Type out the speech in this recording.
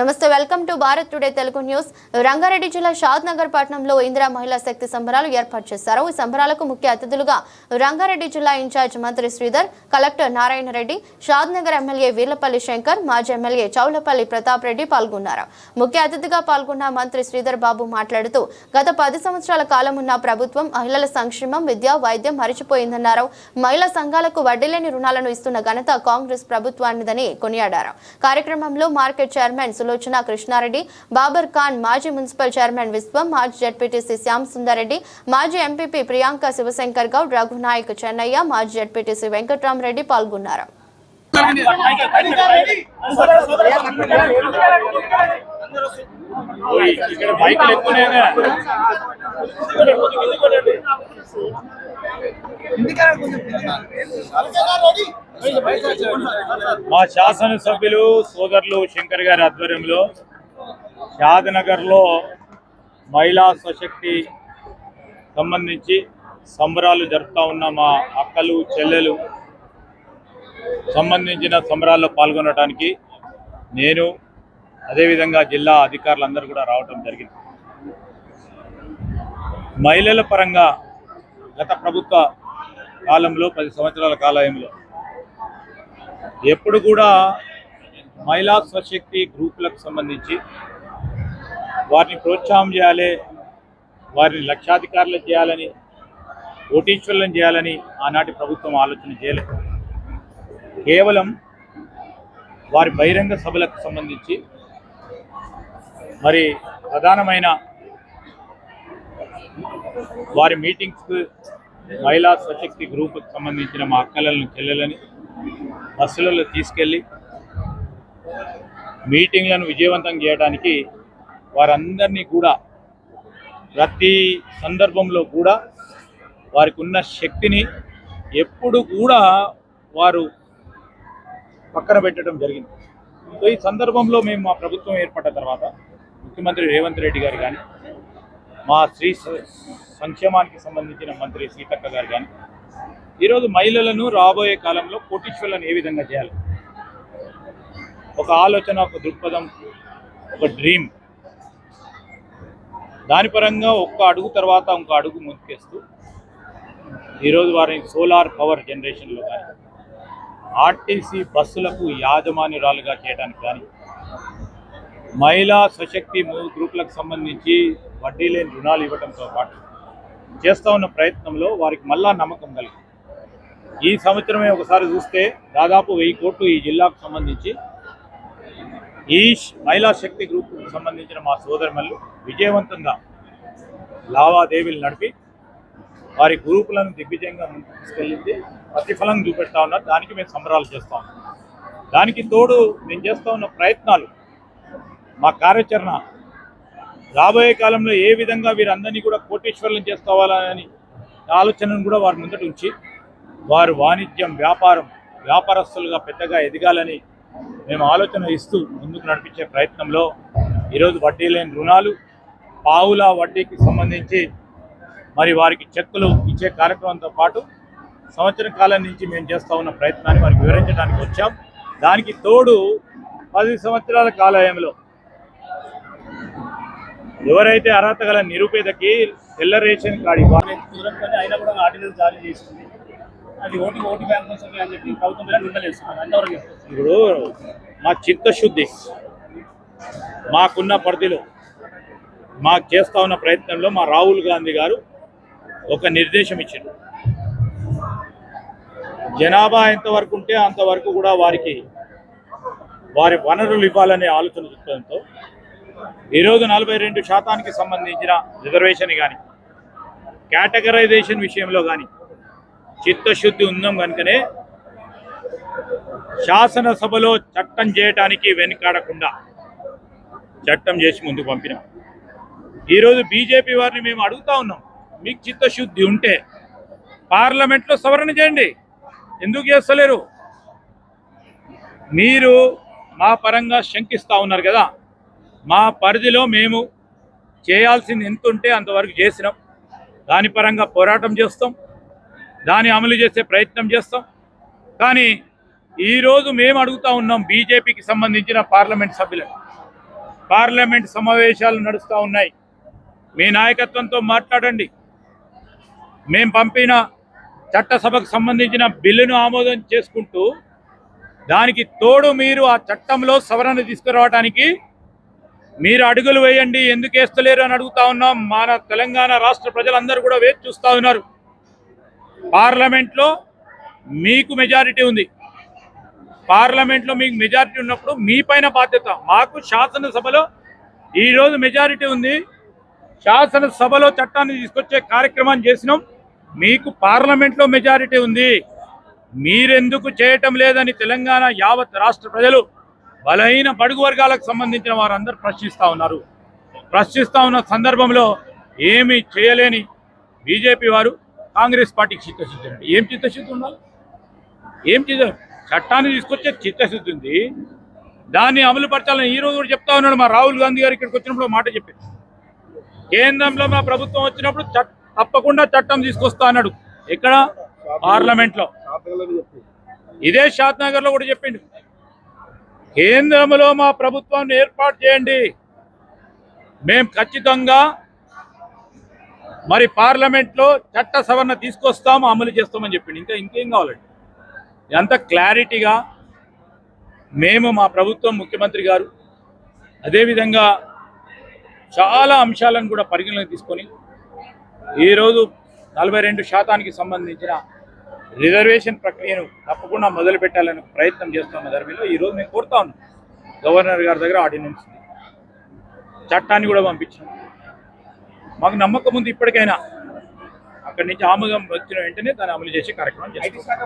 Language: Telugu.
నమస్తే welcome to Bharat today Telugu news. Rangareddy జిల్లా షాద్ నగర్ పట్టణంలో ఇందిరా మహిళా శక్తి సంబరాలు ఏర్పాటు చేశారు. ఈ సంబరాలకు ముఖ్య అతిథులుగా రంగారెడ్డి జిల్లా ఇన్ఛార్జ్ మంత్రి Sridhar collector Narayana Reddy Shadnagar MLA Veerlapalli Shankar మాజీ ఎమ్మెల్యే చౌలపల్లి ప్రతాప్ రెడ్డి పాల్గొన్నారు. ముఖ్య అతిథిగా పాల్గొన్న మంత్రి శ్రీధర్ బాబు మాట్లాడుతూ గత పది సంవత్సరాల కాలం ఉన్న ప్రభుత్వం మహిళల సంక్షేమం విద్య వైద్యం మరిచిపోయిందన్నారు. మహిళా సంఘాలకు వడ్డీలేని రుణాలను ఇస్తున్న ఘనత కాంగ్రెస్ ప్రభుత్వానిదని కొనియాడారు. కార్యక్రమంలో మార్కెట్ చైర్మన్ సులోచన కృష్ణారెడ్డి బాబర్ ఖాన్ మాజీ మున్సిపల్ చైర్మన్ విశ్వం మాజీ జడ్పీటీసీ శ్యామ్ సుందర్రెడ్డి మాజీ ఎంపీపీ ప్రియాంక శివశంకర్ గౌడ్ రఘునాయక్ చెన్నయ్య మాజీ జడ్పీటీసీ వెంకట్రామరెడ్డి పాల్గొన్నారు. ఇక్కడ మా శాసనసభ్యులు సోదరులు శంకర్ గారి ఆధ్వర్యంలో షాద్నగర్లో మహిళా స్వశక్తి సంబంధించి సంబరాలు జరుపుతా ఉన్న మా అక్కలు చెల్లెలు సంబంధించిన సంబరాల్లో పాల్గొనడానికి నేను అదేవిధంగా జిల్లా అధికారులందరూ కూడా రావడం జరిగింది. మహిళల పరంగా గత ప్రభుత్వ కాలంలో పది సంవత్సరాల కాలంలో ఎప్పుడు కూడా మహిళా స్వశక్తి గ్రూపులకు సంబంధించి వారిని ప్రోత్సాహం చేయాలి వారిని లక్షాధికారులు చేయాలని కోటీశ్వరులను చేయాలని ఆనాటి ప్రభుత్వం ఆలోచన చేయలేదు. కేవలం వారి బహిరంగ సభలకు సంబంధించి మరి ప్రధానమైన వారి మీటింగ్స్కు మహిళా స్వశక్తి గ్రూప్కి సంబంధించిన మా అక్కలను చెల్లెలని బస్సులలో తీసుకెళ్ళి మీటింగ్లను విజయవంతం చేయడానికి వారందరినీ కూడా ప్రతి సందర్భంలో కూడా వారికి ఉన్న శక్తిని ఎప్పుడు కూడా వారు పక్కన పెట్టడం జరిగింది. సో ఈ సందర్భంలో మేము మా ప్రభుత్వం ఏర్పడ్డ తర్వాత ముఖ్యమంత్రి రేవంత్ రెడ్డి గారు కానీ మా స్త్రీ సంక్షేమానికి సంబంధించిన మంత్రి సీతక్క గారు కానీ ఈరోజు మహిళలను రాబోయే కాలంలో కోటీశ్వరులను ఏ విధంగా చేయాలి? ఒక ఆలోచన ఒక దృక్పథం ఒక డ్రీమ్ దాని పరంగా ఒక్క అడుగు తర్వాత ఇంకో అడుగు ముందుకేస్తూ ఈరోజు వారిని సోలార్ పవర్ జనరేషన్లో కానీ ఆర్టీసీ బస్సులకు యాజమాన్యురాలుగా చేయడానికి కానీ మహిళా స్వశక్తి మూడు గ్రూపులకు సంబంధించి వడ్డీ లేని రుణాలు ఇవ్వడంతో పాటు చేస్తూ ఉన్న ప్రయత్నంలో వారికి మళ్ళా నమ్మకం కలిగింది. ఈ సంవత్సరమే ఒకసారి చూస్తే దాదాపు వెయ్యి కోట్లు ఈ జిల్లాకు సంబంధించి ఈ మహిళా శక్తి గ్రూప్కు సంబంధించిన మా సోదరిమల్లు విజయవంతంగా లావాదేవీలు నడిపి వారి గ్రూపులను దిగ్విజయంగా ముందుకు తీసుకెళ్ళింది. ప్రతిఫలం చూపెడతా ఉన్నారు. దానికి మేము సంబరాలు చేస్తా దానికి తోడు మేము చేస్తూ ఉన్న ప్రయత్నాలు మా కార్యాచరణ రాబోయే కాలంలో ఏ విధంగా వీరందరినీ కూడా కోటీశ్వరులను చేసుకోవాలని ఆలోచనను కూడా వారి ముందట ఉంచి వారు వాణిజ్యం వ్యాపారం వ్యాపారస్తులుగా పెద్దగా ఎదగాలని మేము ఆలోచన ఇస్తూ ముందుకు నడిపించే ప్రయత్నంలో ఈరోజు వడ్డీ లేని రుణాలు పావుల వడ్డీకి సంబంధించి మరి వారికి చెక్కులు ఇచ్చే కార్యక్రమంతో పాటు సంవత్సర కాలం నుంచి మేము చేస్తూ ఉన్న ప్రయత్నాన్ని వారికి వివరించడానికి వచ్చాం. దానికి తోడు పది సంవత్సరాల కాలయంలో ఎవరైతే అర్హత గల నిరుపేదకి తెల్ల రేషన్ కార్డు ఇవ్వాలి. అయినా కూడా ఆర్డినెన్స్ జారీ చేసింది. అది ఓటు ఓటు బ్యాంక్ కోసమే అని చెప్పి ప్రభుత్వం మీద నిందలేస్తున్నారు. అంతవరకు ఇప్పుడు మా చిత్తశుద్ధి మాకున్న పరిధిలో మాకు చేస్తా ఉన్న ప్రయత్నంలో మా రాహుల్ గాంధీ గారు ఒక నిర్దేశం ఇచ్చారు. జనాభా ఎంతవరకు ఉంటే అంతవరకు కూడా వారికి వారి వనరులు ఇవ్వాలనే ఆలోచన దృక్పథంతో ఈరోజు నలభై రెండు శాతానికి సంబంధించిన రిజర్వేషన్ కానీ కేటగరైజేషన్ విషయంలో కానీ చిత్తశుద్ధి ఉందాం కనుకనే శాసనసభలో చట్టం చేయటానికి వెనుకాడకుండా చట్టం చేసి ముందుకు పంపినాం. ఈరోజు బీజేపీ వారిని మేము అడుగుతా ఉన్నాం మీకు చిత్తశుద్ధి ఉంటే పార్లమెంట్లో సవరణ చేయండి. ఎందుకు చేస్తలేరు? మీరు మా పరంగా శంకిస్తూ ఉన్నారు కదా. మా పరిధిలో మేము చేయాల్సింది ఎంత ఉంటే అంతవరకు చేసినాం. దాని పరంగా పోరాటం చేస్తాం. దాన్ని అమలు చేసే ప్రయత్నం చేస్తాం. కానీ ఈరోజు మేము అడుగుతా ఉన్నాం బీజేపీకి సంబంధించిన పార్లమెంట్ సభ్యులను. పార్లమెంట్ సమావేశాలు నడుస్తూ ఉన్నాయి. మీ నాయకత్వంతో మాట్లాడండి. మేము పంపిన చట్టసభకు సంబంధించిన బిల్లును ఆమోదం చేసుకుంటూ దానికి తోడు మీరు ఆ చట్టంలో సవరణ తీసుకురావడానికి మీరు అడుగులు వేయండి ఎందుకు వేస్తలేరు అని అడుగుతా ఉన్నాం. మన తెలంగాణ రాష్ట్ర ప్రజలందరూ కూడా వేచి చూస్తూ ఉన్నారు. పార్లమెంట్లో మీకు మెజారిటీ ఉంది. పార్లమెంట్లో మీకు మెజారిటీ ఉన్నప్పుడు మీ పైన బాధ్యత. మాకు శాసనసభలో ఈరోజు మెజారిటీ ఉంది. శాసనసభలో చట్టాన్ని తీసుకొచ్చే కార్యక్రమాన్ని చేసినాం. మీకు పార్లమెంట్లో మెజారిటీ ఉంది. మీరెందుకు చేయటం లేదని తెలంగాణ యావత్ రాష్ట్ర ప్రజలు బలహీన బడుగు వర్గాలకు సంబంధించిన వారందరూ ప్రశ్నిస్తూ ఉన్నారు. ప్రశ్నిస్తూ ఉన్న సందర్భంలో ఏమీ చేయలేని బీజేపీ వారు కాంగ్రెస్ పార్టీకి చిత్తశుద్ధి ఉంది. ఏం చిత్తశుద్ధి ఉండాలి? ఏం చిత్త చట్టాన్ని తీసుకొచ్చే చిత్తశుద్ధి ఉంది. దాన్ని అమలు పరచాలని ఈ రోజు కూడా చెప్తా ఉన్నాడు మా రాహుల్ గాంధీ గారు ఇక్కడికి వచ్చినప్పుడు మాట చెప్పారు. కేంద్రంలో మా ప్రభుత్వం వచ్చినప్పుడు తప్పకుండా చట్టం తీసుకొస్తా అన్నాడు. ఎక్కడ? పార్లమెంట్లో ఇదే షాద్ నగర్లో కూడా చెప్పిండు. కేంద్రంలో మా ప్రభుత్వాన్ని ఏర్పాటు చేయండి. మేము ఖచ్చితంగా మరి పార్లమెంట్లో చట్ట సవరణ తీసుకొస్తాము అమలు చేస్తామని చెప్పింది ఇంకా ఇంకేం కావాలండి? ఎంత క్లారిటీగా మేము మా ప్రభుత్వం ముఖ్యమంత్రి గారు అదేవిధంగా చాలా అంశాలను కూడా పరిగణలోకి తీసుకొని ఈరోజు నలభై రెండు శాతానికి సంబంధించిన రిజర్వేషన్ ప్రక్రియను తప్పకుండా మొదలు పెట్టాలని ప్రయత్నం చేస్తున్న ధర్మిలో ఈరోజు మేము కోరుతా ఉన్నాం. గవర్నర్ గారి దగ్గర ఆర్డినెన్స్ ఉంది. చట్టాన్ని కూడా పంపించాం. మాకు నమ్మకం ఉంది ఇప్పటికైనా. అక్కడి నుంచి ఆమోదం వచ్చిన వెంటనే దాన్ని అమలు చేసే కార్యక్రమం చేస్తాం.